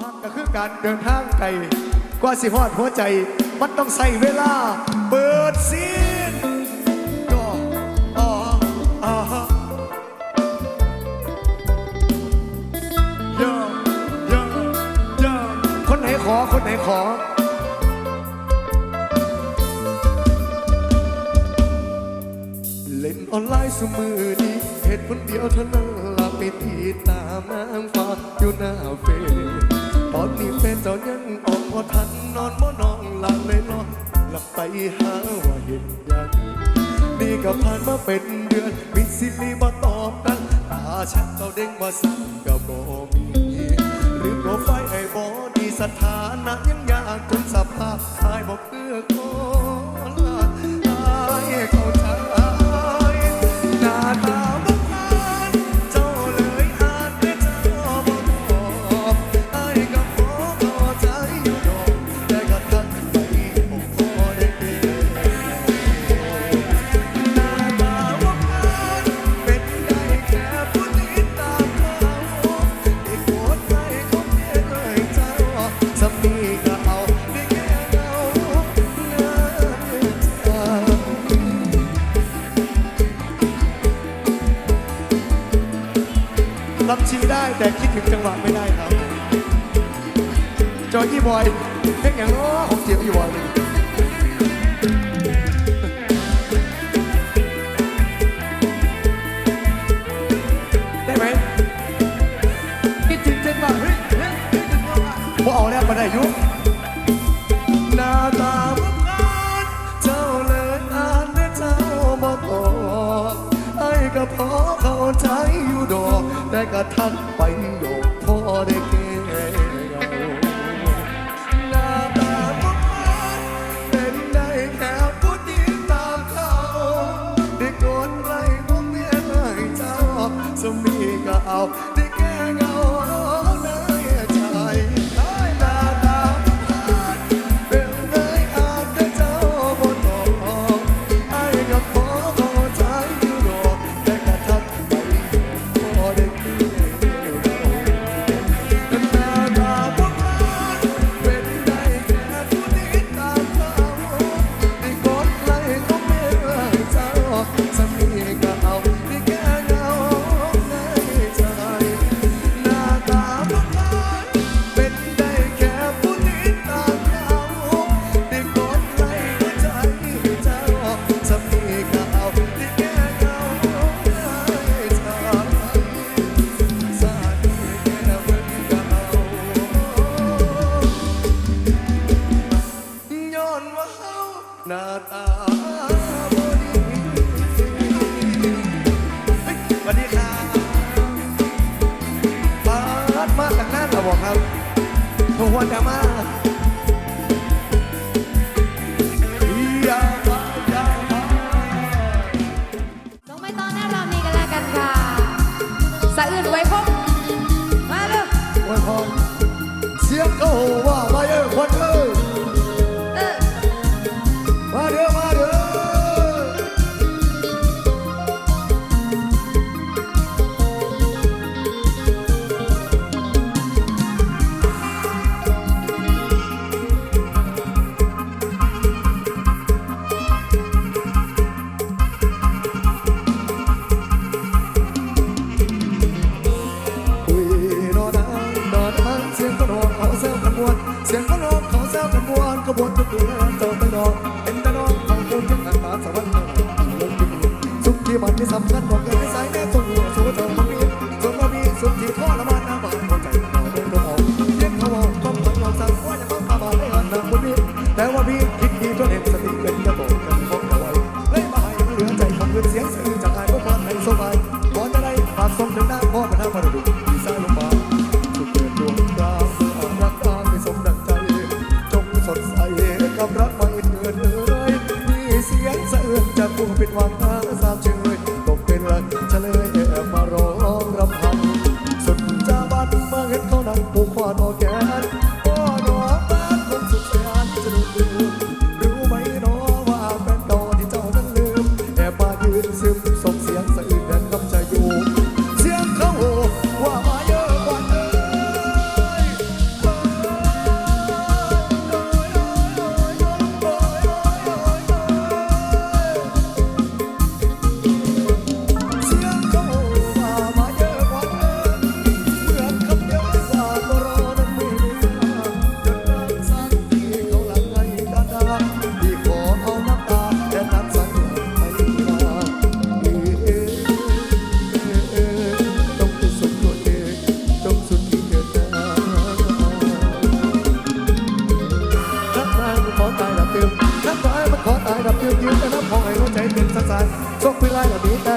ความหักก็คือการเดินทางไกลกว่าสิฮอดหัวใจ มันต้องใส่เวลา เปิดซีนก็อ๋ออ๋ยอะยอยอคนไหนขอ คนไหนขอ เล่นออนไลน์สมือนี้เหตุผลเดียวเท่านั้นลาไปตีตามน้ฟ้าอยู่หน้าเฟซ พอทันนอนบ่นองหลับเลยนอนหลับไปหาว่าเห็นยันนี่ก็ผ่านมาเป็นเดือนมิสิลีบ่ตอบกันตาฉันก็เด้งมาสั่งก็บ่มีหรือโปรไฟไอ้บ่ดีสถานะยังยากจนสภาพทายบอกเพื่อขอลาอายเขาใจหนาตา จอยี่บอยเพ่งอย่างน้อของเสียงอยู่บอยได้ไหมคิดถึงเจนบ้างเฮ้ยเฮ้ยเฮ้ยว่าเอาแล้วมาได้ยุหน้าตาบังอาจเจ้าเลิศอ่านและเจ้าบอกไอ้ก็พอเข้าใจอยู่ดอกแต่กระทัน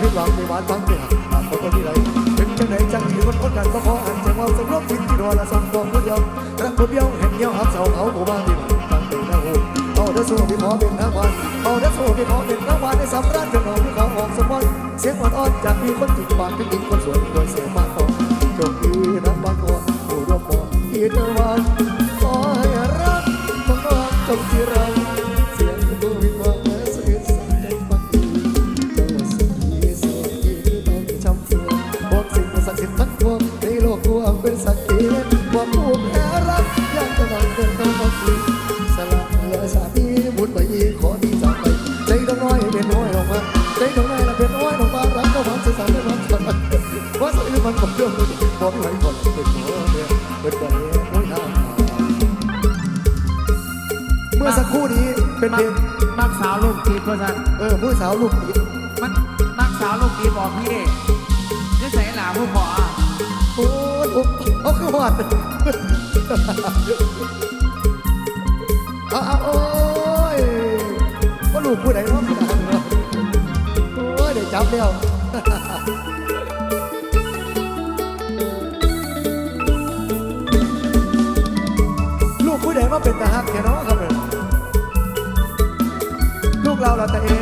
ผิดหวังไม่หวานฟังเนี่ยคนคนที่ไรถึงจะงไหนจังหรือมันคนกันก็ขออันจัว่าสมรบทิ้งที่รอละสมตัวผู้เดียวรักผู้เดียวเห็นเดียวหักเสาเขาหมู่บ้านที่มนตั้งแต่หน้าหูเอาเด้อสู้พี่ขอเป็นนักวานเอาเด้อสู้พี่ขอเป็นนักวานในสำราญเถิดนอพี่ขอออกสมวันเสียงอ่อนๆจากพี่คนติดปากพี่กินคนสวยคนเสียมา เมื่อสักครู่นี้เป็นเพลงมักสาวลูกตีเพื่อนเออผู้สาวลูกตีมันมักสาวลูกตีบอกพี่เด้จะใส่หลาผู้ขอโอ้ยโอ้โอ้คืดเอาอโอ้ยว่าลูกผู้ใดว่าผู้ใดโอ้ยเดี๋ยวจับแล้ว เป็นทหารแค่น้องครับลูกเราเราแต่เอง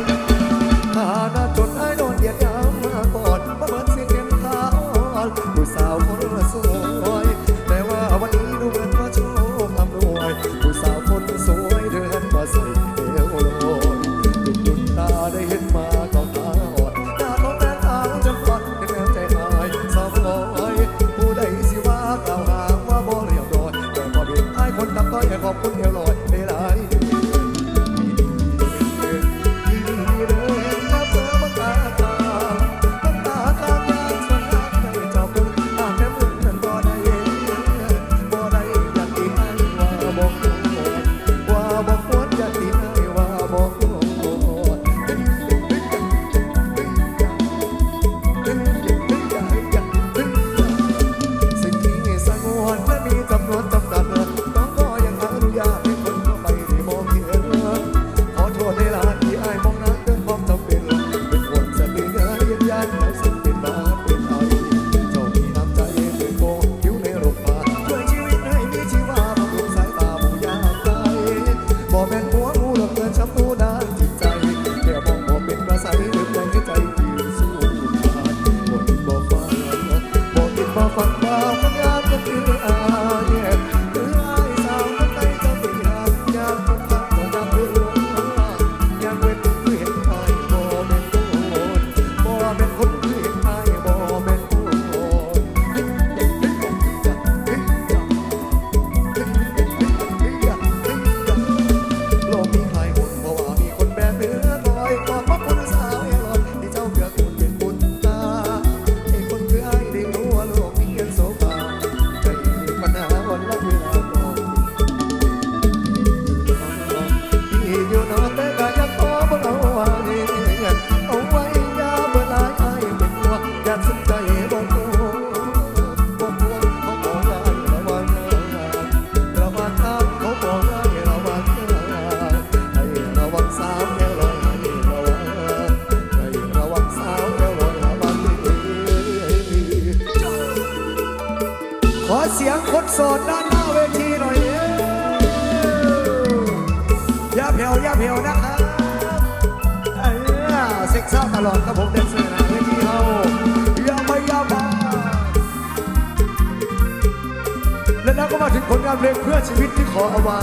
Aku. เสียงคนโสดด้านหน้าเวทีหน่อยเอย่าเผวอย่าเผวนะครับเซ็กซ่าตลอดครับผมเดนเซอร์นะเวทีเราอย่าไปอย่าบ้าและนั่นก็มาถึงผลงานเพลงเพื่อชีวิตที่ขอเอาไว้